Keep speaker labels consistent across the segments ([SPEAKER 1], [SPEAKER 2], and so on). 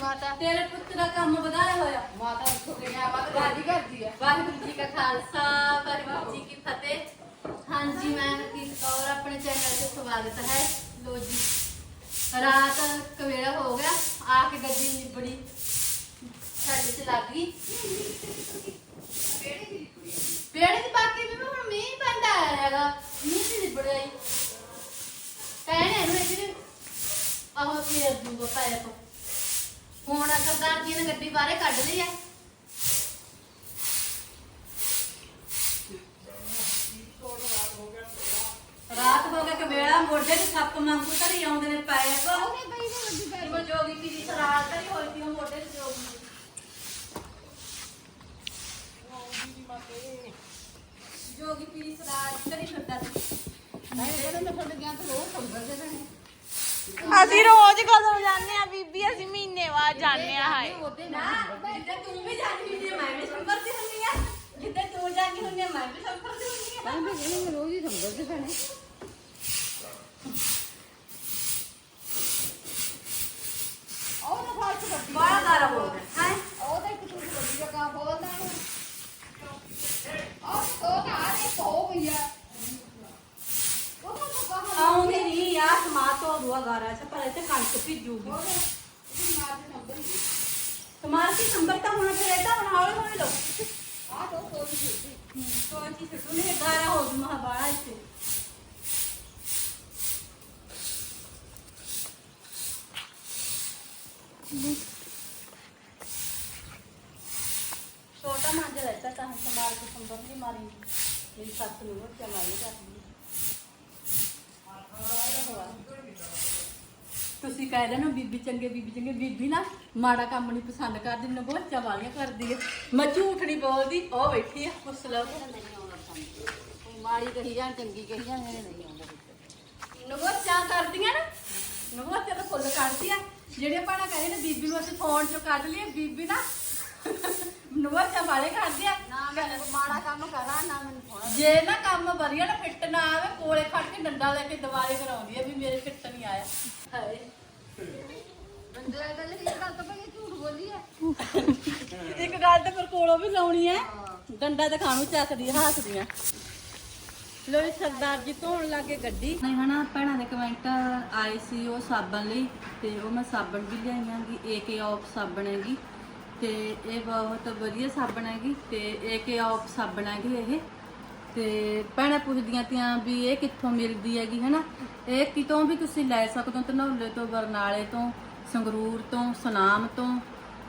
[SPEAKER 1] ਮਾਤਾ।
[SPEAKER 2] ਤੇਰੇ ਪੁੱਤ ਦਾ ਕੰਮ ਵਧਾਇਆ ਹੋਇਆ।
[SPEAKER 1] ਮਾਤਾ ਸੁਣੇ ਆ ਬਾਤ ਗਾਦੀ ਕਰਦੀ ਆ।
[SPEAKER 2] ਵਾਹਿਗੁਰੂ ਜੀ ਕਾ ਖਾਲਸਾ ਵਾਹਿਗੁਰੂ ਜੀ ਕੀ ਫਤਿਹ। ਹਾਂਜੀ ਮੈਂ ਹਰਕੀਤ ਕੌਰ ਆਪਣੇ ਚੈਨਲ ਤੇ ਸਵਾਗਤ ਹੈ। ਲੋ ਜੀ ਰਾਤ ਕਵੇਲਾ ਹੋ ਗਿਆ। ਆ ਕੇ ਗੱਡੀ ਨਿਬੜੀ ਸਾਡੇ ਚ ਲੱਗ ਗਈ। ਪੇੜੇ ਦੀ ਬਾਕੀ ਵੀ ਹੁਣ ਮੀਂਹ ਪੈਂਦਾ ਹੈਗਾ। ਮੀਂਹ ਦੀ ਨਿਬੜ ਗਈ ਕਹਿਣੇ ਇਹਨੂੰ ਇਹ ਆਹੋ ਫੇਰ ਦੂਗਾ ਪਾਇਆ ਤੋਂ। ਹੁਣ ਸਰਦਾਰ ਜੀ ਨੇ ਗੱਡੀ ਬਾਹਰੇ ਕੱਢ ਲਈ ਹੈ ਰਾਤ ਹੋ ਗਿਆ ਕਵੇਲਾ ਮੋਢੇ ਤੇ ਸੱਪ ਮੰਗੂ ਧਰੀ ਆਉਂਦੇ ਨੇ ਪਏ ਕੋ
[SPEAKER 1] ਉਹਨੇ ਬਈ ਨੇ ਵੱਡੀ ਪੈ
[SPEAKER 2] ਜਿਵੇਂ ਜੋਗੀ ਪੀਰੀ ਸਰਾਲ ਧਰੀ ਹੋਈ ਸੀ ਉਹ ਮੋਢੇ ਤੇ ਜੋਗੀ ਜੋਗੀ ਪੀਰੀ ਸਰਾਲ ਧਰੀ ਫਿਰਦਾ ਸੀ।
[SPEAKER 1] ਮੈਂ ਇਹਦੇ ਨਾਲ ਤੁਹਾਡੇ ਗਿਆ ਤਾਂ ਰੋਜ਼ ਸੰਭਰ ਦੇ ਨੇ।
[SPEAKER 3] ਅਸੀਂ ਰੋਜ਼ ਕਦੋਂ ਜਾਂਦੇ ਆ ਬੀਬੀ, ਅਸੀਂ ਮਹੀਨੇ ਬਾਅਦ ਜਾਂਦੇ ਆ ਹਾਏ।
[SPEAKER 1] ਉਹਦੇ
[SPEAKER 2] ਨਾ
[SPEAKER 1] ਨਾਲ
[SPEAKER 2] ਜਿੱਦਾਂ ਤੂੰ ਵੀ ਜਾਂਦੀ ਹੁੰਦੀ ਹੈ ਮੈਂ ਵੀ ਸੰਪਰ ਦੀ ਹੁੰਦੀ ਆ। ਜਿੱਦਾਂ ਤੂੰ ਜਾਂਦੀ ਹੁੰਦੀ ਹੈ ਮੈਂ ਵੀ ਸੰਪਰ ਦੀ ਹੁੰਦੀ ਆ
[SPEAKER 1] ਮੈਂ ਵੀ ਇਹਨੂੰ ਰੋਜ਼ ਹੀ ਸੰਭਰ ਦੇ ਭੈਣੇ ਉਹ ਤਾਂ ਫਾਲਤੂ ਵੱਡੀ
[SPEAKER 2] ਬੜਾ ਗਾਰਾ ਹੋ ਗਿਆ ਹੈ
[SPEAKER 1] ਉਹ ਤਾਂ ਇੱਕ ਤੂੰ ਵੱਡੀ ਜਗ੍ਹਾ ਬੋਲਦਾ ਨੂੰ ਉਹ ਉਹ ਤਾਂ ਆ ਦੇ ਹੋ ਗਈਆ ਉਹ ਤਾਂ ਕਹਾ
[SPEAKER 2] ਆਉਂਦੀ ਨਹੀਂ ਆ ਸਮਾ ਤੋਂ ਦੁਆ ਗਾਰਾ ਚ ਪਰ ਇੱਥੇ ਕਣਕ ਭਿੱਜੂਗੀ
[SPEAKER 1] ਉਹਨੇ ਇਹ ਮਾਰ ਦੇ ਨੰਬਰ ਹੀ
[SPEAKER 2] ਸਮਾਰ ਕੀ ਸੰਭਰ ਤਾਂ ਹੁਣ ਫਿਰ ਇਹਦਾ ਹੁਣ ਹੌਲੀ ਹੌਲੀ ਲਓ
[SPEAKER 1] ਆ ਦੋ ਦੋ ਹੀ ਛੇਤੀ
[SPEAKER 2] ਕੋਈ ਚੀਜ਼ ਛੱਡੂ ਨਹੀਂ ਗਾਰਾ ਹੋ ਜੂ ਮਹਾ ਬਾੜਾ ਇੱਥੇ ਛੋਟਾ ਮੰਜ ਤੁਸੀਂ ਕਹਿ ਰਹੇ ਨਾ, ਬੀਬੀ ਚੰਗੇ ਬੀਬੀ ਚੰਗੇ। ਬੀਬੀ ਨਾ ਮਾੜਾ ਕੰਮ ਨਹੀਂ ਪਸੰਦ ਕਰਦੀ ਨਗੋਚਾ ਵਾਲੀਆਂ ਕਰਦੀ ਹੈ ਮੈਂ ਝੂਠ ਨਹੀਂ ਬੋਲਦੀ, ਉਹ ਬੈਠੀ ਆ, ਪੁੱਛ ਲਓ।
[SPEAKER 1] ਮਾੜੀ ਕਹੀ ਜਾਣ ਚੰਗੀ ਕਹੀ ਜਾਣ ਇਹਨੇ ਨਹੀਂ ਆਉਂਦਾ
[SPEAKER 2] ਨਗੋਚਾ ਕਰਦੀਆਂ ਨਾ ਨਗੋਚਾ ਤਾਂ ਫੁੱਲ ਕੱਢਦੀ ਆ। ਜਿਹੜੇ ਪਾਣਾ ਕਹਿੰਦੇ ਨੇ, ਬੀਬੀ ਨੂੰ ਅਸੀਂ ਫੋਨ ਚੋਂ ਕੱਢ ਲਈਏ, ਬੀਬੀ ਨਾ ਨਗੋਚਾ ਵਾਲੇ ਕਰਦੇ ਆ।
[SPEAKER 1] ਨਾ ਮਾੜਾ ਕੰਮ ਕਰਾਂ ਨਾ ਮੈਨੂੰ ਥੋੜਾ
[SPEAKER 2] ਜੇ ਨਾ ਕੰਮ ਵਧੀਆ ਨਾ ਫਿੱਟ ਨਾ ਆਵੇ, ਕੋਲੇ ਖੜ ਕੇ ਡੰਡਾ ਲੈ ਕੇ ਦਿਵਾਲੇ ਕਰਾਉਂਦੀ ਆ ਵੀ ਮੇਰੇ ਫਿੱਟ ਨਹੀਂ ਆਇਆ। ਹਾਏ।
[SPEAKER 1] ਬੰਦੇ ਗੱਲ ਇਹ ਗੱਲ ਤਾਂ ਭਈ ਝੂਠ ਬੋਲੀ ਆ
[SPEAKER 2] ਇੱਕ ਗੱਲ ਤਾਂ ਪਰ ਕੋਲੋਂ ਵੀ ਲਾਉਣੀ ਐ ਡੰਡਾ ਤਾਂ ਖਾਣੂ ਚੱਕਦੀ ਹੱਸਦੀਆਂ। ਲੋ ਜੀ, ਸਰਦਾਰ ਜੀ ਧੋਣ ਲੱਗੇ ਗੱਡੀ। ਨਹੀਂ ਹਨਾ, ਭੈਣਾਂ ਦੇ ਕਮੈਂਟ ਆਏ ਸੀ ਉਹ ਸਾਬਣ ਲਈ, ਤੇ ਉਹ ਮੈਂ ਸਾਬਣ ਵੀ ਲਿਆਈਆਂ ਗੀ ਏਕੇ ਆਫ ਸਾਬਣ ਹੈਗੀ। ਤੇ ਇਹ ਬਹੁਤ ਵਧੀਆ ਸਾਬਣ ਹੈਗੀ ਤੇ ਕੇ ਆਫ ਸਾਬਣ ਹੈਗੀ ਇਹ। ਤੇ ਭੈਣਾਂ ਪੁੱਛਦੀਆਂ ਤੀਆਂ ਵੀ ਇਹ ਕਿੱਥੋਂ ਮਿਲਦੀ ਹੈਗੀ, ਹਨਾ? ਇਹ ਕਿਤੋਂ ਵੀ ਤੁਸੀਂ ਲੈ ਸਕਦੇ ਹੋ ਧਨੌਲੇ ਤੋਂ, ਬਰਨਾਲੇ ਤੋਂ, ਸੰਗਰੂਰ ਤੋਂ, ਸੁਨਾਮ ਤੋਂ।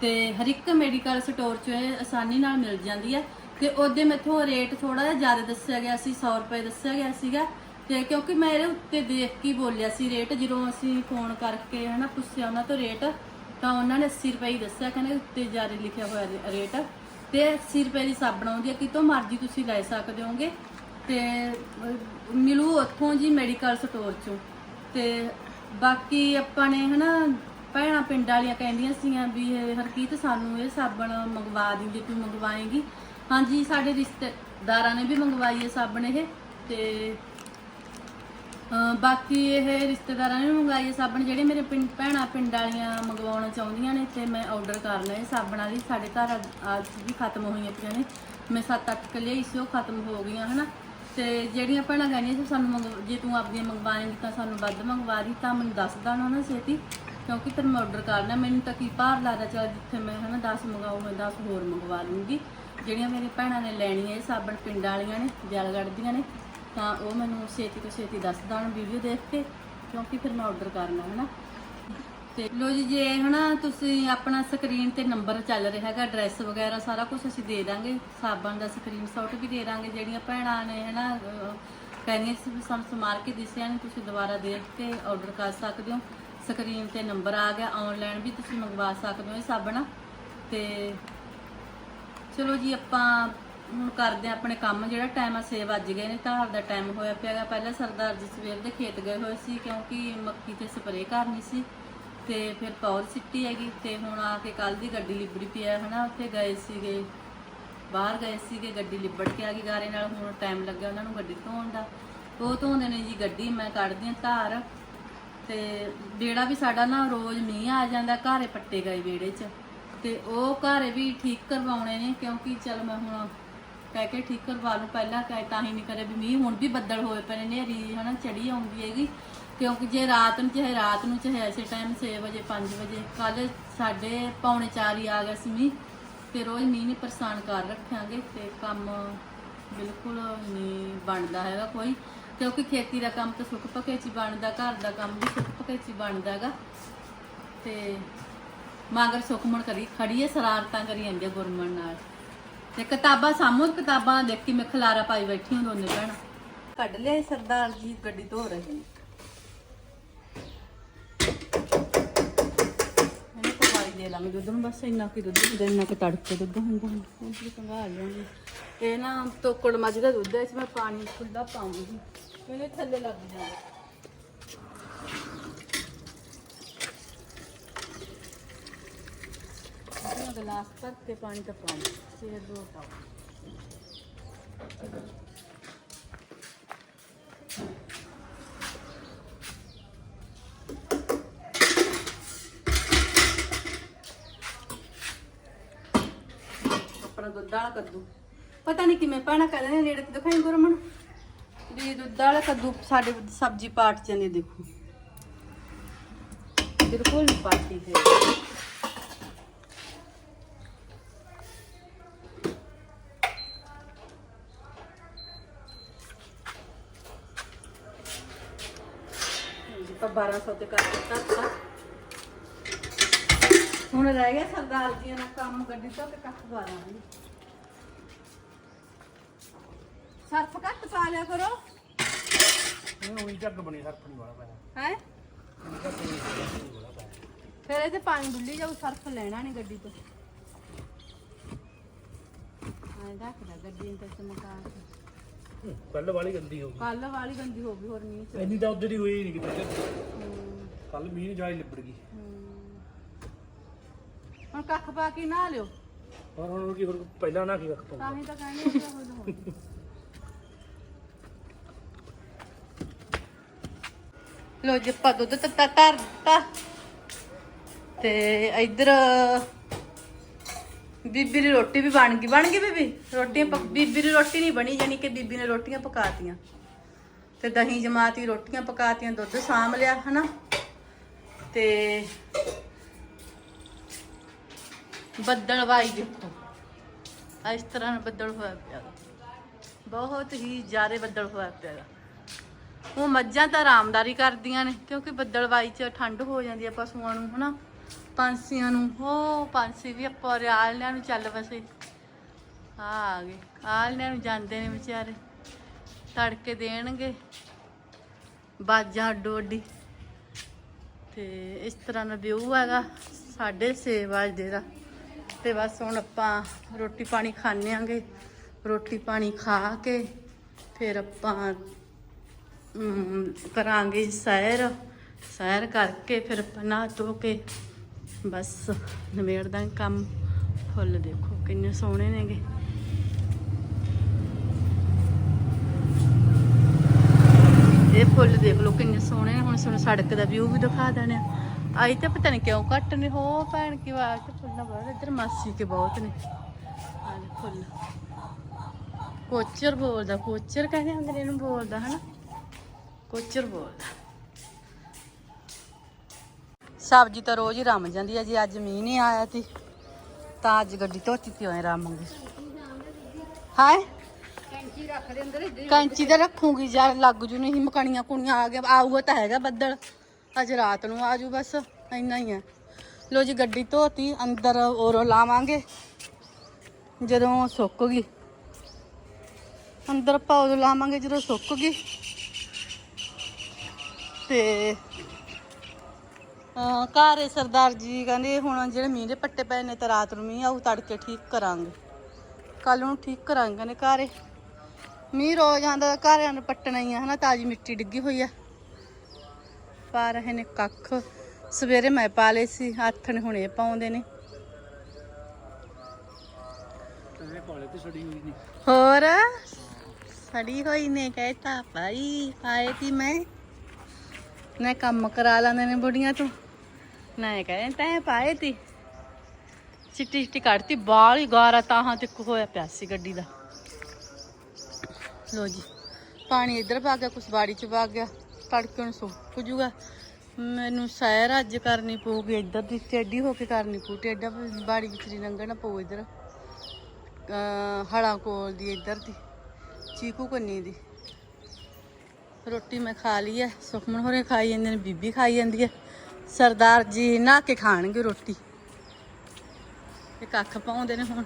[SPEAKER 2] ਤੇ ਹਰ ਇੱਕ ਮੈਡੀਕਲ ਸਟੋਰ 'ਚ ਇਹ ਆਸਾਨੀ ਨਾਲ ਮਿਲ ਜਾਂਦੀ ਹੈ ਤੇ ਉਹਦੇ ਮੈਥੋਂ ਰੇਟ ਥੋੜਾ ਜਿਹਾ ਜ਼ਿਆਦਾ ਦੱਸਿਆ ਗਿਆ ਸੀ 100 ਰੁਪਏ ਦੱਸਿਆ ਗਿਆ ਸੀਗਾ। ਤੇ ਕਿਉਂਕਿ ਮੈਂ ਇਹਦੇ ਉੱਤੇ ਦੇਖ ਕੇ ਬੋਲਿਆ ਸੀ ਰੇਟ ਜਦੋਂ ਅਸੀਂ ਫੋਨ ਕਰਕੇ, ਹਨਾ, ਪੁੱਛਿਆ ਉਹਨਾਂ ਤੋਂ ਰੇਟ ਤਾਂ ਉਹਨਾਂ ਨੇ 80 ਰੁਪਏ ਹੀ ਦੱਸਿਆ ਕਹਿੰਦੇ ਉੱਤੇ ਜ਼ਿਆਦਾ ਲਿਖਿਆ ਹੋਇਆ ਰੇ- ਰੇਟ। ਤੇ 80 ਰੁਪਏ ਦੀ ਸਾਬਣ ਆਉਂਦੀ ਹੈ ਕਿਤੋਂ ਮਰਜ਼ੀ ਤੁਸੀਂ ਲੈ ਸਕਦੇ ਹੋਗੇ ਤੇ ਅਹ, ਮਿਲੂ ਉੱਥੋਂ ਜੀ ਮੈਡੀਕਲ ਸਟੋਰ ਚੋਂ। ਤੇ ਬਾਕੀ ਆਪਾਂ ਨੇ ਹਨਾ ਭੈਣਾਂ ਪਿੰਡ ਵਾਲੀਆਂ ਕਹਿੰਦੀਆਂ ਸੀਆਂ ਵੀ ਇਹ ਹਰਕੀਤ ਸਾਨੂੰ ਇਹ ਸਾਬਣ ਮੰਗਵਾ ਦੀ ਜੇ ਤੂੰ ਮੰਗਵਾਏਂਗੀ। ਹਾਂਜੀ ਸਾਡੇ ਰਿਸ਼ਤੇਦਾਰਾਂ ਨੇ ਵੀ ਮੰਗਵਾਈ ਹੈ ਸਾਬਣ ਇਹ। ਤੇ ਬਾਕੀ ਇਹ ਰਿਸ਼ਤੇਦਾਰਾਂ ਨੇ ਵੀ ਮੰਗਾਈ ਸਾਬਣ, ਜਿਹੜੇ ਮੇਰੇ ਪਿੰਡ ਭੈਣਾਂ ਪਿੰਡ ਵਾਲੀਆਂ ਮੰਗਵਾਉਣਾ ਚਾਹੁੰਦੀਆਂ ਨੇ ਤੇ ਮੈਂ ਆਰਡਰ ਕਰਨਾ ਹੈ ਸਾਬਣਾਂ ਦੀ ਸਾਡੇ ਘਰ ਅੱਜ ਵੀ ਖਤਮ ਹੋਈਆਂ ਪਈਆਂ ਨੇ। ਮੈਂ 7-8 ਕਿਲੇ ਸੀ, ਉਹ ਖਤਮ ਹੋ ਗਈਆਂ, ਹਨਾ? ਤੇ ਜਿਹੜੀਆਂ ਭੈਣਾਂ ਕਹਿੰਦੀਆਂ ਸੀ ਸਾਨੂੰ ਮੰਗਵਾ- ਜੇ ਤੂੰ ਆਪਦੀਆਂ ਮੰਗਵਾਏਂਗੀ ਤਾਂ ਸਾਨੂੰ ਵੱਧ ਮੰਗਵਾ ਦੀ, ਤਾਂ ਮੈਨੂੰ ਦੱਸ ਦੇਣਾ ਨਾ ਛੇਤੀ, ਕਿਉਂਕਿ ਫਿਰ ਮੈਂ ਆਰਡਰ ਕਰਨਾ ਮੈਨੂੰ ਤਾਂ ਕੀ ਭਾਰ ਲੱਗਦਾ, ਚਲ ਜਿੱਥੇ ਮੈਂ, ਹਨਾ 10 ਮੰਗਾਉ ਮੈਂ 10 ਹੋਰ ਮੰਗਵਾ ਲੂੰਗੀ। ਜਿਹੜੀਆਂ ਮੇਰੀ ਭੈਣਾਂ ਨੇ ਲੈਣੀਆਂ ਇਹ ਸਾਬਣ ਪਿੰਡ ਵਾਲੀਆਂ ਨੇ ਜਲਗੜ੍ਹ ਦੀਆਂ ਨੇ ਤਾਂ ਉਹ ਮੈਨੂੰ ਛੇਤੀ ਤੋਂ ਛੇਤੀ ਦੱਸ ਦੇਣ ਵੀਡੀਓ ਦੇਖ ਕੇ ਕਿਉਂਕਿ ਫਿਰ ਮੈਂ ਆਰਡਰ ਕਰਨਾ ਹੈ ਨਾ ਤੇ ਲੋ ਜੀ ਜੇ ਹਨਾ ਤੁਸੀਂ ਆਪਣਾ ਸਕਰੀਨ ਤੇ ਨੰਬਰ ਚੱਲ ਰਿਹਾ ਹੈਗਾ ਐਡਰੈਸ ਵਗੈਰਾ ਸਾਰਾ ਕੁਝ ਅਸੀਂ ਦੇ ਦਾਂਗੇ। ਸਾਬਣ ਦਾ ਸਕਰੀਨਸ਼ਾਟ ਵੀ ਦੇ ਦਾਂਗੇ ਜਿਹੜੀਆਂ ਭੈਣਾਂ ਨੇ ਹਨਾ ਅਹ, ਕਹਿੰਦੀਆਂ ਸੀ ਵੀ ਸਾਨੂੰ ਸਮਾਰ ਕੇ ਦਿਸਿਆ ਨਹੀਂ ਤੁਸੀਂ ਦੁਬਾਰਾ ਦੇਖ ਕੇ ਆਰਡਰ ਕਰ ਸਕਦੇ ਹੋ। ਸਕਰੀਨ ਤੇ ਨੰਬਰ ਆ ਗਿਆ ਆਨਲਾਈਨ ਵੀ ਤੁਸੀਂ ਮੰਗਵਾ ਸਕਦੇ ਹੋ ਇਹ ਸਾਬਣ। ਤੇ ਚਲੋ ਜੀ ਆਪਾਂ ਹੁਣ ਕਰਦੇ ਹਾਂ ਆਪਣੇ ਕੰਮ, ਜਿਹੜਾ ਟਾਈਮ ਆ 6 ਵੱਜ ਗਏ ਨੇ ਧਾਰ ਦਾ ਟਾਈਮ ਹੋਇਆ ਪਿਆਗਾ ਪਹਿਲਾਂ ਸਰਦਾਰ ਜੀ ਸਵੇਰ ਦੇ ਖੇਤ ਗਏ ਹੋਏ ਸੀ, ਕਿਉਂਕਿ ਮੱਕੀ ਤੇ ਸਪਰੇਅ ਕਰਨੀ ਸੀ, ਤੇ ਫਿਰ ਪੌਦ ਸਿੱਟੀ ਹੈਗੀ, ਤੇ ਹੁਣ ਆ ਕੇ ਕੱਲ ਦੀ ਗੱਡੀ ਲਿਬੜੀ ਪਈ ਹੈ ਹਨਾ, ਉੱਥੇ ਗਏ ਸੀਗੇ, ਬਾਹਰ ਗਏ ਸੀਗੇ, ਗੱਡੀ ਲਿਬੜ ਕੇ ਆ ਗਈ ਗਾਰੇ ਨਾਲ, ਹੁਣ ਟਾਈਮ ਲੱਗਿਆ ਉਹਨਾਂ ਨੂੰ ਗੱਡੀ ਧੋਣ ਦਾ। ਉਹ ਧੋਂਦੇ ਨੇ ਜੀ ਗੱਡੀ, ਮੈਂ ਕੱਢਦੀ ਹਾਂ ਧਾਰ, ਤੇ ਤੇ ਵੀ ਸਾਡਾ ਨਾ ਰੋਜ਼ ਮੀਂਹ ਆ ਜਾਂਦਾ, ਘਾਰੇ ਪੱਟੇ ਗਏ ਵਿਹੜੇ 'ਚ, ਤੇ ਉਹ ਘਾਰੇ ਵੀ ਠੀਕ ਕਰਵਾਉਣੇ ਨੇ, ਕਿਉਂਕਿ ਚਲ ਮੈਂ ਹੁਣ ਕਹਿ ਕੇ ਠੀਕ ਕਰਵਾ ਲੂ ਪਹਿਲਾਂ ਕਹਿ ਤਾਂ ਹੀ ਨਹੀਂ ਕਰੇ ਵੀ ਮੀਂਹ, ਹੁਣ ਵੀ ਬੱਦਲ ਹੋਏ ਪਏ ਨੇ ਨੇਰੀ ਹਨਾ ਚੜੀ ਆਉਂਦੀ ਹੈਗੀ। ਕਿਉਂਕਿ ਜੇ ਰਾਤ ਨੂੰ, ਚਾਹੇ ਰਾਤ ਨੂੰ, ਚਾਹੇ ਐਸੇ ਟਾਈਮ 6 ਵਜੇ 5 ਵਜੇ, ਕੱਲ ਸਾਡੇ ਪੌਣੇ 4 ਹੀ ਆ ਗਿਆ ਸੀ ਮੀਂਹ ਤੇ ਰੋਜ਼ ਮੀਂਹ ਨੇ ਪਰੇਸ਼ਾਨ ਕਰ ਰੱਖਾਂਗੇ ਤੇ ਕੰਮ ਬਿਲਕੁਲ ਨਹੀਂ ਬਣਦਾ ਹੈਗਾ ਕੋਈ। ਕਿਉਂਕਿ ਖੇਤੀ ਦਾ ਕੰਮ ਤਾਂ ਸੁੱਕ ਪਕੇ ਹੀ ਬਣਦਾ, ਘਰ ਦਾ ਕੰਮ ਵੀ ਸੁੱਕ ਪਕੇ ਹੀ ਬਣਦਾ ਹੈਗਾ। ਤੇ ਮਗਰ ਸੁਖਮਣ ਕਰੀ ਖੜੀ ਹੈ ਸਰਾਰਤਾਂ ਕਰੀ ਜਾਂਦੀ ਹੈ ਗੁਰਮਣ ਨਾਲ। ਤੇ ਕਿਤਾਬਾਂ ਸਾਹਮਣੇ ਕਿਤਾਬਾਂ ਦੇਖ ਕੇ ਮੈਂ ਖਲਾਰਾ ਪਾਈ ਬੈਠੀ ਹਾਂ ਦੋਨੇ ਭੈਣਾਂ। ਕੱਢ ਲਿਆ ਸਰਦਾਰ ਜੀ ਗੱਡੀ ਧੋ ਰਹੇ ਨੇ। ਇਹਨੂੰ ਪਵਾਈ ਦੇ ਲਾਂਗੇ ਦੁੱਧ ਨੂੰ ਬਸ ਇੰਨਾ ਕੀ ਦੁੱਧ ਹੁੰਦਾ ਇੰਨਾ ਕਿ ਤੜਕੇ ਦੁੱਧ ਹੁੰਦਾ। ਹੁਣ ਸੰਭਾਲ ਲਾਂਗੇ ਇਹ ਨਾ ਤੋਕੜ ਮੱਝ ਦਾ ਦੁੱਧ ਹੈ ਇਸ ਵਿੱਚ ਪਾਣੀ ਖੁੱਲਾ ਪਾਉਂਗੀ ਇਹਨੇ ਥੱਲੇ ਲੱਗ ਜਾਣਾ। ਗਲਾਸ ਭਰ ਕੇ ਪਾਣੀ ਤਾਂ ਪਾਣੀ ਸੇਰ ਦੋ ਪਾਓ ਆਪਣਾ ਦੁੱਧ ਵਾਲਾ ਕੱਦੂ। ਪਤਾ ਨਹੀਂ ਕਿਵੇਂ ਪਾਣਾ ਕਹਿੰਦੇ ਨੇ ਨੇੜੇ ਤੇ ਦਿਖਾਈ ਗੁਰਮਣ ਵੀ ਦੁੱਧ ਵਾਲਾ ਕੱਦੂ ਸਾਡੇ ਸਬਜ਼ੀ ਪਾਟ ਜਾਂਦੀ ਹੈ, ਦੇਖੋ। ਬਿਲਕੁਲ ਪਾਟੀ ਤੇ ਜੀ ਤਾਂ 1200 ਤੇ ਕਰ ਦਿੱਤਾ ਤਾ। ਹੁਣ ਰਹਿ ਗਿਆ ਸਰਦਾਰ ਜੀ ਦਾ ਕੰਮ ਗੱਡੀ ਤੋਂ ਤੇ ਕੱਖ ਪਾ ਲਾਂਗੇ ਸਰਫ ਘੱਟ ਪਾ ਲਿਆ ਕਰੋ।
[SPEAKER 4] ਇਹ ਉਹੀ ਜੱਗ ਬਣੀ ਸਰਫ ਨਹੀਂ ਵਾਲਾ
[SPEAKER 2] ਹੈ? ਫਿਰ ਇਹਦੇ ਪਾਣੀ ਡੁੱਲੀ ਜਾਊ ਸਰਫ ਲੈਣਾ ਨਹੀਂ ਗੱਡੀ ਤੋਂ। ਆਏ ਰੱਖਦਾ ਗੱਡੀ ਨੂੰ ਤੇ ਚਮਕਾ ਕੇ।
[SPEAKER 4] ਕੱਲ ਵਾਲੀ ਗੰਦੀ ਹੋ
[SPEAKER 2] ਕੱਲ ਵਾਲੀ ਗੰਦੀ ਹੋ ਗਈ ਹੋਰ ਨਹੀਂ
[SPEAKER 4] ਗਈ ਇੰਨੀ ਤਾਂ ਉਧਰ ਹੀ ਹੋਈ ਨਹੀਂ ਕਿਤੇ ਕੱਲ ਮੀਂਹ ਜਾਈ ਲਿਬੜ ਗਈ।
[SPEAKER 2] ਹੁਣ ਕੱਖ ਪਾ ਕੇ ਨਾ ਲਿਓ।
[SPEAKER 4] ਪਰ ਹੁਣ ਕੀ ਹੋਰ ਪਹਿਲਾਂ ਨਾ ਕੀ ਰੱਖ ਪਾਉਂਦਾ।
[SPEAKER 2] ਤਾਂ ਹੀ ਤਾਂ ਕਹਿੰਦੇ ਆ ਲੋ ਜੀ ਪਾ ਦੁੱਧ ਤੱਤਾ ਧਰ ਦਿੱਤਾ ਤੇ ਇੱਧਰ ਬੀਬੀ ਦੀ ਰੋਟੀ ਵੀ ਬਣ ਗਈ ਬਣ ਗਈ ਬੀਬੀ? ਰੋਟੀਆਂ ਪਕ, ਬੀਬੀ ਦੀ ਰੋਟੀ ਨਹੀਂ ਬਣੀ ਜਾਨੀ ਕਿ ਬੀਬੀ ਨੇ ਰੋਟੀਆਂ ਪਕਾਤੀਆਂ। ਤੇ ਦਹੀਂ ਜਮਾਤੀ ਰੋਟੀਆਂ ਪਕਾਤੀਆਂ, ਦੁੱਧ ਸਾਂਭ ਲਿਆ, ਹਨਾ? ਤੇ ਬੱਦਲ ਵਾਈ ਦੇਖੋ। ਇਸ ਤਰ੍ਹਾਂ ਨਾਲ ਬੱਦਲ ਹੋਇਆ ਪਿਆ ਗਾ। ਬਹੁਤ ਹੀ ਜ਼ਿਆਦਾ ਬੱਦਲ ਹੋਇਆ ਪਿਆ ਗਾ। ਉਹ ਮੱਝਾਂ ਤਾਂ ਆਰਾਮਦਾਰੀ ਕਰਦੀਆਂ ਨੇ, ਕਿਉਂਕਿ ਬੱਦਲਵਾਈ 'ਚ ਠੰਡ ਹੋ ਜਾਂਦੀ ਆ ਪਸ਼ੂਆਂ ਨੂੰ, ਹਨਾ? ਪੰਛੀਆਂ ਨੂੰ। ਹੋ, ਪੰਛੀ ਵੀ ਆਪਾਂ ਆਲਿਆਂ ਨੂੰ ਚੱਲ ਵਸੇ। ਆ ਆ ਗਏ। ਆਲਿਆਂ ਨੂੰ ਜਾਂਦੇ ਨੇ ਵਿਚਾਰੇ। ਤੜਕੇ ਦੇਣਗੇ। ਬਾਜਾਂ ਅੱਡੋ ਅੱਡੀ। ਤੇ ਇਸ ਤਰ੍ਹਾਂ ਦਾ ਵਿਊ ਹੈਗਾ 6:30 ਵਜੇ ਦਾ। ਤੇ ਬਸ ਹੁਣ ਆਪਾਂ ਰੋਟੀ ਪਾਣੀ ਖਾਣੇ ਆਂਗੇ। ਰੋਟੀ ਪਾਣੀ ਖਾ ਕੇ ਫਿਰ ਆਪਾਂ ਕਰਾਂਗੇ ਸੈਰ। ਸੈਰ ਕਰਕੇ ਫਿਰ ਆਪਾਂ ਨਹਾ ਧੋ ਕੇ ਬਸ ਨਵੇੜਦਾ ਕੰਮ। ਫੁੱਲ ਦੇਖੋ ਕਿੰਨੇ ਸੋਹਣੇ ਨੇਗੇ। ਇਹ ਫੁੱਲ ਦੇਖ ਲਓ ਕਿੰਨੇ ਸੋਹਣੇ ਨੇ। ਹੁਣ ਸਾਨੂੰ ਸੜਕ ਦਾ ਵਿਊ ਵੀ ਦਿਖਾ ਦੇਣਾ। ਆਈ ਤਾਂ ਪਤਾ ਨਹੀਂ ਕਿਉਂ ਘੱਟ ਨੇ। ਹੋ ਭੈਣ ਕੀ ਵਾਰ ਤੇ ਫੁੱਲਾਂ ਬਹੁਤ ਇੱਧਰ ਮਾਸੀ ਕੇ ਬਹੁਤ ਨੇ। ਆ ਫੁੱਲ। ਕੋਚਰ ਬੋਲਦਾ, ਕੋਚਰ ਕਹਿੰਦੇ ਹੁੰਦੇ ਨੇ, ਇਹਨੂੰ ਬੋਲਦਾ ਹਨਾ। ਕੋਚਰ ਬੋਲਦਾ। ਸਬਜ਼ੀ ਤਾਂ ਰੋਜ਼ ਹੀ ਰਮ ਜਾਂਦੀ ਹੈ ਜੀ, ਅੱਜ ਮੀਂਹ ਨਹੀਂ ਆਇਆ ਸੀ ਤਾਂ ਅੱਜ ਗੱਡੀ ਧੋਤੀ ਤੇ ਹੋਏ ਰਾਮਾਂਗੇ ਹਾਏ
[SPEAKER 1] ਕੈਂਚੀ ਰੱਖ ਦੇ ਅੰਦਰ
[SPEAKER 2] ਕੈਂਚੀ ਤਾਂ ਰੱਖੂਗੀ ਯਾਰ, ਲੱਗ ਜੂ ਨਹੀਂ, ਮਕਣੀਆਂ ਕੁਣੀਆਂ ਆ ਗਿਆ ਆਊਗਾ ਤਾਂ ਹੈਗਾ ਬੱਦਲ। ਅੱਜ ਰਾਤ ਨੂੰ ਆਜੂ ਬਸ, ਇੰਨਾ ਹੀ ਹੈ ਲੋ ਜੀ, ਗੱਡੀ ਧੋਤੀ, ਅੰਦਰ ਔਰੋ ਲਾਵਾਂਗੇ। ਜਦੋਂ ਸੁੱਕ ਗਈ। ਅੰਦਰ ਆਪਾਂ ਉਦੋਂ ਲਾਵਾਂਗੇ ਜਦੋਂ ਸੁੱਕ ਗਈ। ਤੇ ਘਰ ਸਰਦਾਰ ਜੀ ਕਹਿੰਦੇ ਹੁਣ ਜਿਹੜੇ ਮੀਂਹ ਦੇ ਪੱਟੇ ਪਏ ਨੇ ਤਾਂ ਰਾਤ ਨੂੰ ਮੀਂਹ ਆਊ ਤੜਕੇ ਠੀਕ ਕਰਾਂਗੇ। ਕੱਲ ਨੂੰ ਠੀਕ ਕਰਾਂਗੇ ਕਹਿੰਦੇ ਘਰੇ ਮੀਂਹ ਰੋਜ਼ ਆਉਂਦਾ ਘਰਿਆਂ ਨੂੰ ਪੱਟਣਾ ਹੀ ਆ ਹਨਾ ਤਾਜੀ ਮਿੱਟੀ ਡਿੱਗੀ ਹੋਈ ਆ। ਪਾ ਰਹੇ ਨੇ ਕੱਖ। ਸਵੇਰੇ ਮੈਂ ਪਾ ਲਏ ਸੀ ਹੱਥ ਨੇ ਹੁਣੇ ਪਾਉਂਦੇ ਨੇ। ਹੋਰ? ਸੜੀ ਹੋਈ ਨੇ ਕਹਿਤਾ ਭਾਈ ਆਏ ਤੀ ਮੈਂ। ਨਾ ਕੰਮ ਕਰਾ ਲੈਂਦੇ ਨੇ ਬੁੜੀਆਂ ਤੋਂ। ਨਾ ਇਹ ਕਹਿੰਦੇ ਤੈਂ ਪਾਏ ਤੀ। ਚਿੱਟੀ ਚਿੱਟੀ ਕੱਢਤੀ, ਬਾਲ ਹੀ ਗਾਰਾ ਤਾਹਾਂ ਤੇ ਹੋਇਆ ਪਿਆ ਸੀ ਗੱਡੀ ਦਾ। ਲੋ ਜੀ, ਪਾਣੀ ਇੱਧਰ ਪਾ ਗਿਆ, ਕੁਛ ਬਾੜੀ ਚ ਪਾ ਗਿਆ, ਤੜਕੇ ਨੂੰ ਸੁੱਕ ਜੂਗਾ। ਮੈਨੂੰ ਸੈਰ ਅੱਜ ਕਰਨੀ ਪਊਗੀ, ਇੱਧਰ ਦੀ ਟੇਢੀ ਹੋ ਕੇ ਕਰਨੀ ਪਊ, ਟੇਢਾ ਬਾੜੀ ਵਿੱਚ ਦੀ ਲੰਘਣਾ ਪਊ ਇੱਧਰ। ਅਹ ਹਲਾਂ ਕੋਲ ਦੀ ਇੱਧਰ ਦੀ, ਚੀਕੂ ਕੰਨੀ ਦੀ। ਰੋਟੀ ਮੈਂ ਖਾ ਲਈ ਹੈ, ਸੁਖਮਨ ਹੋਰੇ ਖਾਈ ਜਾਂਦੇ ਨੇ, ਬੀਬੀ ਖਾਈ ਜਾਂਦੀ ਹੈ। ਸਰਦਾਰ ਜੀ ਨਹਾ ਕੇ ਖਾਣਗੇ ਰੋਟੀ। ਤੇ ਕੱਖ ਪਾਉਂਦੇ ਨੇ ਹੁਣ।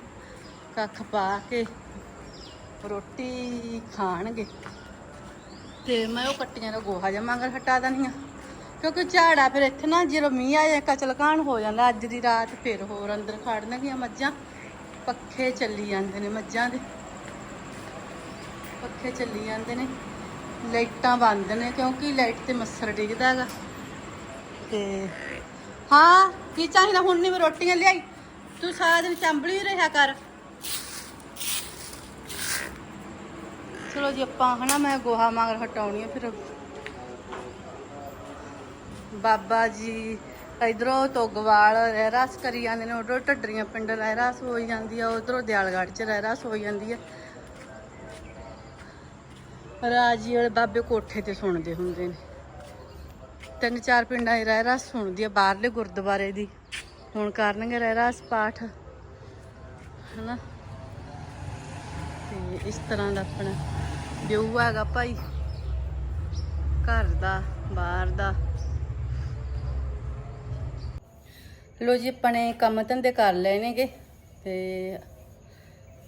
[SPEAKER 2] ਕੱਖ ਪਾ ਕੇ ਰੋਟੀ ਖਾਣਗੇ। ਤੇ ਮੈਂ ਉਹ ਕੱਟੀਆਂ ਦਾ ਗੋਹਾ ਜਿਹਾ ਮੰਗਰ ਹਟਾ ਦਨੀ ਆ। ਕਿਉਂਕਿ ਝਾੜਾ ਫਿਰ ਇੱਥੇ ਨਾ ਜਦੋਂ ਮੀਂਹ ਆ ਜਾਏ ਕਚਲਕਾਨ ਹੋ ਜਾਂਦਾ। ਅੱਜ ਦੀ ਰਾਤ ਫਿਰ ਹੋਰ ਅੰਦਰ ਖੜਨਗੀਆਂ ਮੱਝਾਂ। ਪੱਖੇ ਚੱਲੀ ਜਾਂਦੇ ਨੇ ਮੱਝਾਂ ਦੇ। ਪੱਖੇ ਚੱਲੀ ਜਾਂਦੇ ਨੇ। ਲਾਈਟਾਂ ਬੰਦ ਨੇ ਕਿਉਂਕਿ ਲਾਈਟ ਤੇ ਮੱਛਰ ਡਿੱਗਦਾ ਹੈਗਾ। ਤੇ ਹਾਂ, ਕੀ ਚਾਹੀਦਾ? ਹੁਣ ਨਹੀਂ ਮੈਂ ਰੋਟੀਆਂ ਲਿਆਈ। ਤੂੰ ਸਾਰਾ ਦਿਨ ਚੰਬਲੀ ਰਿਹਾ ਕਰ। ਚਲੋ ਜੀ, ਆਪਾਂ ਹਨਾ, ਮੈਂ ਗੋਹਾ ਮੰਗਰ ਹਟਾਉਣੀ ਆ, ਫਿਰ ਬਾਬਾ ਜੀ, ਇਧਰੋਂ ਤੋਗਵਾਲ ਰਹਿਰਾਸ ਕਰੀ ਜਾਂਦੇ ਨੇ, ਉਧਰੋਂ ਢੱਡਰੀਆਂ ਪਿੰਡ ਰਹਿਰਾਸ ਹੋਈ ਜਾਂਦੀ ਆ, ਉਧਰੋਂ ਦਿਆਲਗੜ੍ਹ ਚ ਰਹਿਰਾਸ ਹੋਈ ਜਾਂਦੀ ਆ। ਰਾਜੀ ਵਾਲੇ ਬਾਬੇ ਕੋਠੇ ਤੇ ਸੁਣਦੇ ਹੁੰਦੇ ਨੇ। ਤਿੰਨ ਚਾਰ ਪਿੰਡਾਂ 'ਚ ਰਹਿਰਾਸ ਸੁਣਦੀ ਆ, ਬਾਹਰਲੇ ਗੁਰਦੁਆਰੇ ਦੀ। ਹੁਣ ਕਰਨਗੇ ਰਹਿਰਾਸ ਪਾਠ। ਹਨਾ? ਤੇ ਇਸ ਤਰ੍ਹਾਂ ਦਾ ਆਪਣਾ ਵਿਊ ਹੈਗਾ ਭਾਈ। ਘਰ ਦਾ, ਬਾਹਰ ਦਾ। ਲੋ ਜੀ, ਆਪਣੇ ਕੰਮ ਧੰਦੇ ਕਰ ਲਏ ਨੇਗੇ। ਤੇ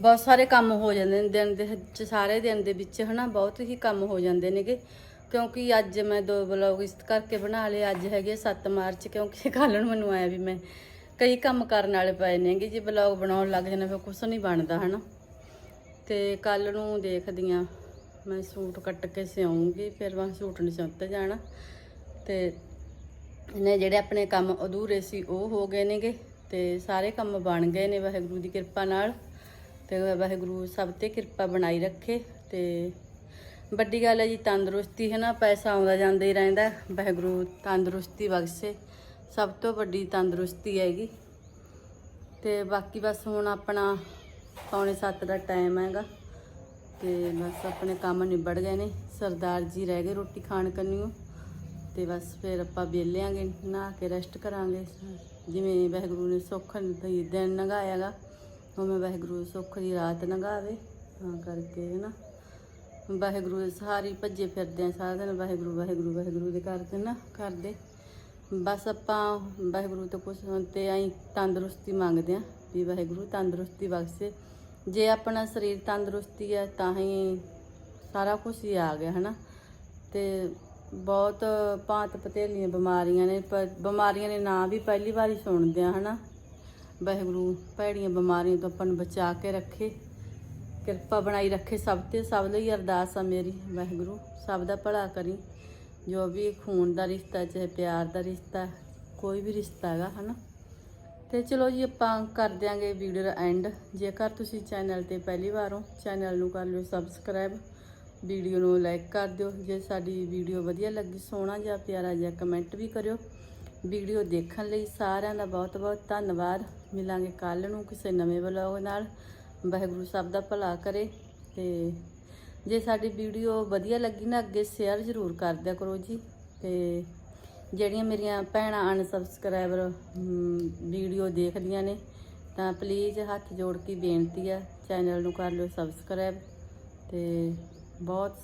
[SPEAKER 2] ਬਹੁਤ ਸਾਰੇ ਕੰਮ ਹੋ ਜਾਂਦੇ ਨੇ ਦਿਨ ਦੇ ਵਿੱਚ ਸਾਰੇ ਦਿਨ ਦੇ ਵਿੱਚ, ਹਨਾ? ਬਹੁਤ ਹੀ ਕੰਮ ਹੋ ਜਾਂਦੇ ਨੇਗੇ। ਕਿਉਂਕਿ ਅੱਜ ਮੈਂ ਦੋ ਵਲੌਗ ਇਸ ਕਰਕੇ ਬਣਾ ਲਏ, ਅੱਜ ਹੈਗੇ 7 ਮਾਰਚ, ਕਿਉਂਕਿ ਕੱਲ ਨੂੰ ਮੈਨੂੰ ਆਇਆ ਵੀ ਮੈਂ ਕਈ ਕੰਮ ਕਰਨ ਵਾਲੇ ਪਏ ਨੇਗੇ ਜੇ ਵਲੌਗ ਬਣਾਉਣ ਲੱਗ ਜਾਣਾ ਫਿਰ ਕੁਛ ਨਹੀਂ ਬਣਦਾ, ਹਨਾ? ਤੇ ਕੱਲ ਨੂੰ ਦੇਖਦੀ ਆ, ਮੈਂ ਸੂਟ ਕੱਟ ਕੇ ਸਿਉਂਗੀ ਫਿਰ ਮੈਂ ਸੂਟ ਨਹੀਂ ਸਿਉਂਤੇ ਜਾਣਾ। ਤੇ ਨੇ ਜਿਹੜੇ ਆਪਣੇ ਕੰਮ ਅਧੂਰੇ ਸੀ, ਉਹ ਹੋ ਗਏ ਨੇਗੇ ਤੇ ਸਾਰੇ ਕੰਮ ਬਣ ਗਏ ਨੇ, ਵਾਹਿਗੁਰੂ ਦੀ ਕਿਰਪਾ ਨਾਲ। ਤੇ ਵਾਹਿਗੁਰੂ ਸਭ ਤੇ ਕਿਰਪਾ ਬਣਾਈ ਰੱਖੇ, ਤੇ ਵੱਡੀ ਗੱਲ ਹੈ ਜੀ, ਤੰਦਰੁਸਤੀ ਹੈ ਨਾ, ਪੈਸਾ ਆਉਂਦਾ ਜਾਂਦਾ ਹੀ ਰਹਿੰਦਾ ਵਾਹਿਗੁਰੂ ਤੰਦਰੁਸਤੀ ਬਖਸ਼ੇ, ਸਭ ਤੋਂ ਵੱਡੀ ਤੰਦਰੁਸਤੀ ਹੈਗੀ। ਤੇ ਬਾਕੀ ਬਸ ਹੁਣ ਆਪਣਾ ਪੌਣੇ 7 ਦਾ ਟਾਈਮ ਹੈਗਾ। ਤੇ ਬਸ ਆਪਣੇ ਕੰਮ ਨਿਬੜ ਗਏ ਨੇ। ਸਰਦਾਰ ਜੀ ਰਹਿ ਗਏ ਰੋਟੀ ਖਾਣ ਕੰਨੀਓ। ਤੇ ਬਸ ਫਿਰ ਆਪਾਂ ਵਿਹਲਿਆਂਗੇ, ਨਹਾ ਕੇ ਰੈਸਟ ਕਰਾਂਗੇ। ਜਿਵੇਂ ਵਾਹਿਗੁਰੂ ਨੇ ਸੁੱਖ ਦੀ ਦਿਨ ਲੰਘਾਇਆਗਾ ਉਵੇਂ ਵਾਹਿਗੁਰੂ ਸੁੱਖ ਦੀ ਰਾਤ ਲੰਘਾਵੇ ਤਾਂ ਕਰਕੇ ਹੈ ਨਾ। ਵਾਹਿਗੁਰੂ ਦੇ ਸਹਾਰੀ ਭੱਜੇ ਫਿਰਦੇ ਆ ਸਾਰਾ ਦਿਨ, ਵਾਹਿਗੁਰੂ ਵਾਹਿਗੁਰੂ ਵਾਹਿਗੁਰੂ ਦੇ ਕਰਦੇ ਨਾ ਕਰਦੇ। ਬਸ ਆਪਾਂ ਵਾਹਿਗੁਰੂ ਤੋਂ ਕੁਛ ਤੇ ਆਈ ਤੰਦਰੁਸਤੀ ਮੰਗਦੇ ਆ ਵੀ ਵਾਹਿਗੁਰੂ ਤੰਦਰੁਸਤੀ ਬਖਸ਼ੇ। ਜੇ ਆਪਣਾ ਸਰੀਰ ਤੰਦਰੁਸਤੀ ਹੈ ਤਾਂ ਹੀ ਸਾਰਾ ਕੁਝ ਹੀ ਆ ਗਿਆ, ਹਨਾ। ਤੇ ਬਹੁਤ ਭਾਂਤ ਪਤੇਲੀਆਂ ਬਿਮਾਰੀਆਂ ਨੇ, ਪਰ ਬਿਮਾਰੀਆਂ ਦੇ ਨਾਂ ਵੀ ਪਹਿਲੀ ਵਾਰੀ ਸੁਣਦੇ ਆ, ਹਨਾ। ਵਾਹਿਗੁਰੂ ਭੈੜੀਆਂ ਬਿਮਾਰੀਆਂ ਤੋਂ ਆਪਾਂ ਨੂੰ ਬਚਾ ਕੇ ਰੱਖੇ। ਕਿਰਪਾ ਬਣਾਈ ਰੱਖੇ ਸਭ ਤੇ, ਸਭ ਲਈ ਅਰਦਾਸ ਆ ਮੇਰੀ, ਵਾਹਿਗੁਰੂ। ਸਭ ਦਾ ਭਲਾ ਕਰੀ। ਜੋ ਵੀ ਖੂਨ ਦਾ ਰਿਸ਼ਤਾ, ਚਾਹੇ ਪਿਆਰ ਦਾ ਰਿਸ਼ਤਾ, ਕੋਈ ਵੀ ਰਿਸ਼ਤਾ ਹੈਗਾ, ਹਨਾ? ਤੇ ਚਲੋ ਜੀ, ਆਪਾਂ ਕਰ ਦਿਆਂਗੇ ਵੀਡੀਓ ਦਾ ਐਂਡ ਜੇਕਰ ਤੁਸੀਂ ਚੈਨਲ ਤੇ ਪਹਿਲੀ ਵਾਰ ਹੋ ਚੈਨਲ ਨੂੰ ਕਰ ਲਿਓ ਸਬਸਕ੍ਰਾਈਬ ਵੀਡੀਓ ਨੂੰ ਲਾਈਕ ਕਰ ਦਿਓ। ਜੇ ਸਾਡੀ ਵੀਡੀਓ ਵਧੀਆ ਲੱਗੀ, ਸੋਹਣਾ ਜਾਂ ਪਿਆਰਾ ਜਿਹਾ ਕਮੈਂਟ ਵੀ ਕਰਿਓ। ਵੀਡੀਓ ਦੇਖਣ ਲਈ ਸਾਰਿਆਂ ਦਾ ਬਹੁਤ ਬਹੁਤ ਧੰਨਵਾਦ। ਮਿਲਾਂਗੇ ਕੱਲ ਨੂੰ ਕਿਸੇ ਨਵੇਂ ਵਲੌਗ ਨਾਲ। ਵਾਹਿਗੁਰੂ ਸਭ ਦਾ ਭਲਾ ਕਰੇ ਤੇ ਜੇ ਸਾਡੀ ਵੀਡੀਓ ਵਧੀਆ ਲੱਗੀ ਨਾ, ਅੱਗੇ ਸ਼ੇਅਰ ਜ਼ਰੂਰ ਕਰ ਦਿਆ ਕਰੋ ਜੀ। ਤੇ ਜਿਹੜੀਆਂ ਮੇਰੀਆਂ ਭੈਣਾਂ ਅਨਸਬਸਕ੍ਰਾਈਬਰ ਵੀਡੀਓ ਦੇਖਦੀਆਂ ਨੇ, ਤਾਂ ਪਲੀਜ਼ ਹੱਥ ਜੋੜ ਕੇ ਬੇਨਤੀ ਆ ਚੈਨਲ ਨੂੰ ਕਰ ਲਿਓ ਸਬਸਕ੍ਰਾਈਬ ਤੇ ਬਹੁਤ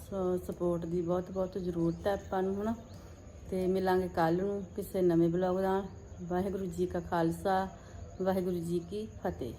[SPEAKER 2] ਸਪੋਰਟ ਦੀ ਬਹੁਤ ਬਹੁਤ ਜ਼ਰੂਰਤ ਹੈ ਆਪਾਂ ਨੂੰ, ਹਨਾ? ਤੇ ਮਿਲਾਂਗੇ ਕੱਲ ਨੂੰ ਕਿਸੇ ਨਵੇਂ ਬਲੌਗ ਨਾਲ। ਵਾਹਿਗੁਰੂ ਜੀ ਕਾ ਖਾਲਸਾ, ਵਾਹਿਗੁਰੂ ਜੀ ਕੀ ਫਤਿਹ।